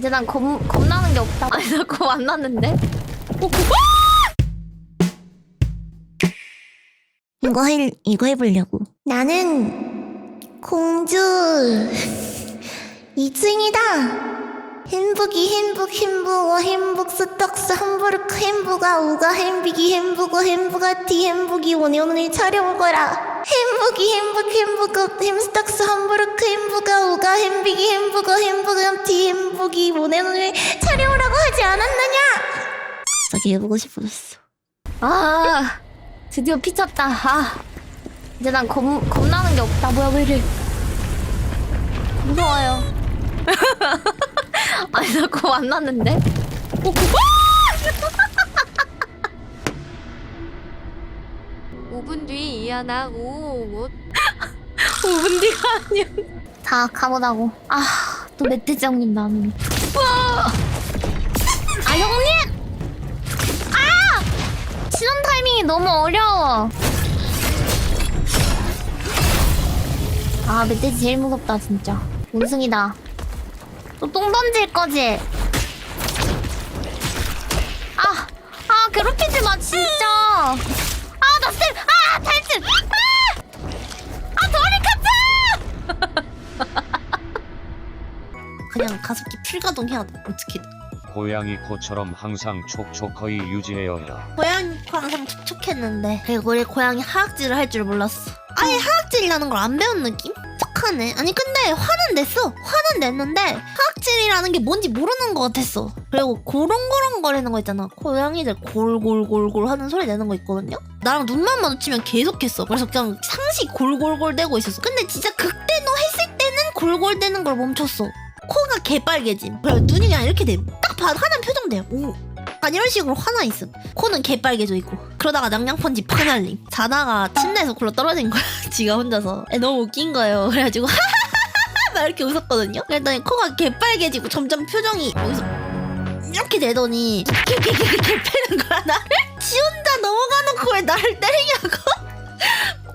이제 난 겁, 겁나는 게 없다. 아니, 나 겁 안 났는데? 이거 해, 이거 해보려고. 나는 공주 2층이다. 햄버기 햄북 햄버거 햄북 스떡스 함부르크 햄버거 우가 햄비기 햄버거 햄버거티 햄버기 오늘 오늘 차려먹어라. 햄버기 햄북 햄버거 햄스떡스 함부르크 햄버거 우가 햄비기 햄버거 햄버거티 햄버기 오늘 오늘 차려오라고 하지 않았느냐? 저기 해보고 싶었어. 아, 드디어 피쳤다. 아, 이제 난 겁, 겁나는 게 없다. 뭐야, 왜 이래. 무서워요. 아니, 나겁안 났는데? 어, 그- 5분 뒤 이하나 555 5분 뒤가 아니야. 자, 가보자고. 아, 또 멧돼지 형님. 우와! 아, 형님! 아! 신원 타이밍이 너무 어려워. 아, 멧돼지 제일 무섭다, 진짜. 원숭이다. 또 똥 던질 거지? 아, 아, 괴롭히지 마, 진짜. 가습기 풀가동 해야 돼. 어떻게? 고양이 코처럼 항상 촉촉하게 유지해야 해. 고양이 코 항상 촉촉했는데 그리고 우리 고양이 하악질을 할 줄 몰랐어. 아예 하악질이라는 걸 안 배운 느낌? 착하네. 아니 근데 화는 냈어. 화는 냈는데 하악질이라는 게 뭔지 모르는 것 같았어. 그리고 고롱고롱 거리는 거 있잖아. 고양이들 골골골골 하는 소리 내는 거 있거든요. 나랑 눈만 마주치면 계속했어. 그래서 그냥 상시 골골골 대고 있었어. 근데 진짜 극대노 했을 때는 골골 대는 걸 멈췄어. 코가 개빨개짐. 그리고 눈이 그냥 이렇게 돼. 딱 봐도 화난 표정 돼요. 오. 약간 이런 식으로 화나 있음. 코는 개빨개져 있고. 그러다가 낭냥펀지 파날림. 자다가 침대에서 굴러 떨어진 거야. 지가 혼자서. 에, 너무 웃긴 거예요. 그래가지고 막 이렇게 웃었거든요. 그랬더니 코가 개빨개지고 점점 표정이 여기서 이렇게 되더니 개개개개 패는 거야 나를. 지 혼자 넘어가는 코에 나를 때리냐고.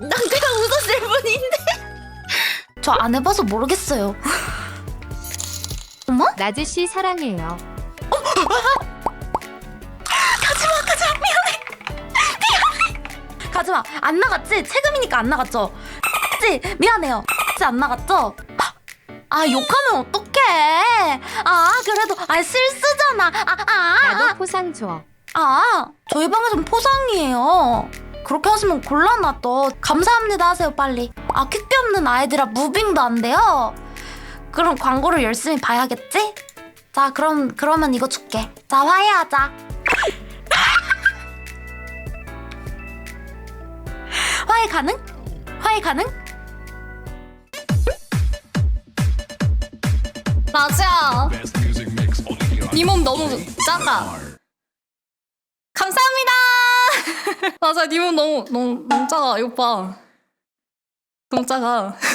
난 그냥 웃었을 뿐인데. 저 안 해봐서 모르겠어요. 어머? 나즈 씨 사랑해요 가지마. 안 나갔지? 세금이니까 안 나갔죠? 지 미안해요. 지 안 나갔죠? 아 욕하면 어떡해? 아 그래도 아 실수잖아. 아 아. 나도 포상 줘 아 저희 방에선 포상이에요. 그렇게 하시면 곤란하 또. 감사합니다 하세요 빨리. 아 퀵비 없는 아이들아 무빙도 안 돼요. 그럼 광고를 열심히 봐야겠지? 자 그럼 그러면 이거 줄게. 자 화해하자. 화해 가능? 화해 가능? 맞아. 네몸 너무 작아. 감사합니다. 맞아, 네 몸 너무 너무 너무 작아, 이거 봐. 너무 작아.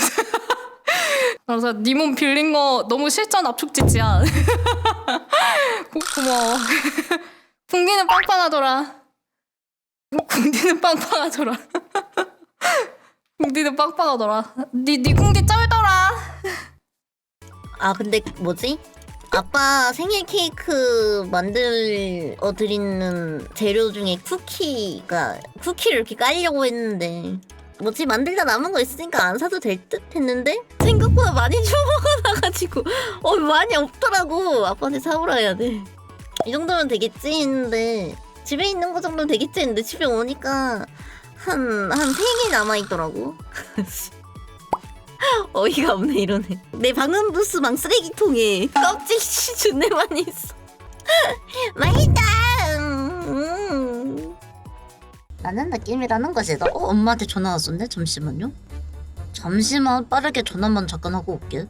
맞아, 네몸 빌린 거 너무 실전 압축지지야. 고, 고마워. 궁디는 빵빵하더라. 궁디는 빵빵하더라. 궁디는 빵빵하더라. 네, 네 궁디 쩔더라. 아 근데 뭐지? 아빠 생일 케이크 만들어 드리는 재료 중에 쿠키가 쿠키를 이렇게 깔려고 했는데 뭐지 만들다 남은 거 있으니까 안 사도 될 듯 했는데 생각보다 많이 주먹어놔가지고. 어 많이 없더라고. 아빠한테 사오라 해야 돼. 이 정도면 되겠지 했는데. 집에 있는 거 정도면 되겠지 했는데 집에 오니까 한한세개 남아있더라고. 어이가 없네 이러네. 내 방음 부스 방 쓰레기통에 껍질 존내 많이 있어. 맛있다! 음. 나는 느낌이라는 것이 어, 엄마한테 전화 왔었네 잠시만요 잠시만 빠르게 전화만 잠깐 하고 올게.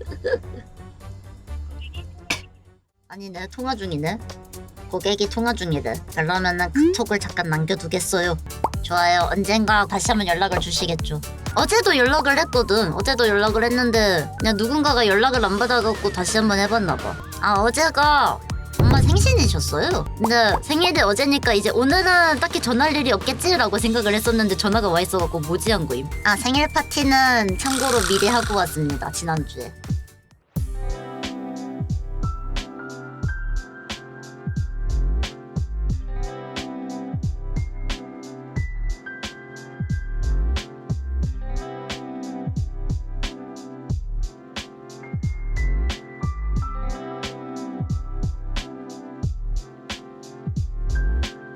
아니 내 통화 중이네. 고객이 통화 중이래 그러면은 카톡을 잠깐 남겨두겠어요. 좋아요. 언젠가 다시 한번 연락을 주시겠죠. 어제도 연락을 했거든. 어제도 연락을 했는데 그냥 누군가가 연락을 안 받아갖고 다시 한번 해봤나 봐. 아 어제가 엄마 생신이셨어요. 근데 생일이 어제니까 이제 오늘은 딱히 전할 일이 없겠지라고 생각을 했었는데 전화가 와 있어갖고 뭐지 한 거임. 아 생일 파티는 참고로 미리 하고 왔습니다. 지난주에.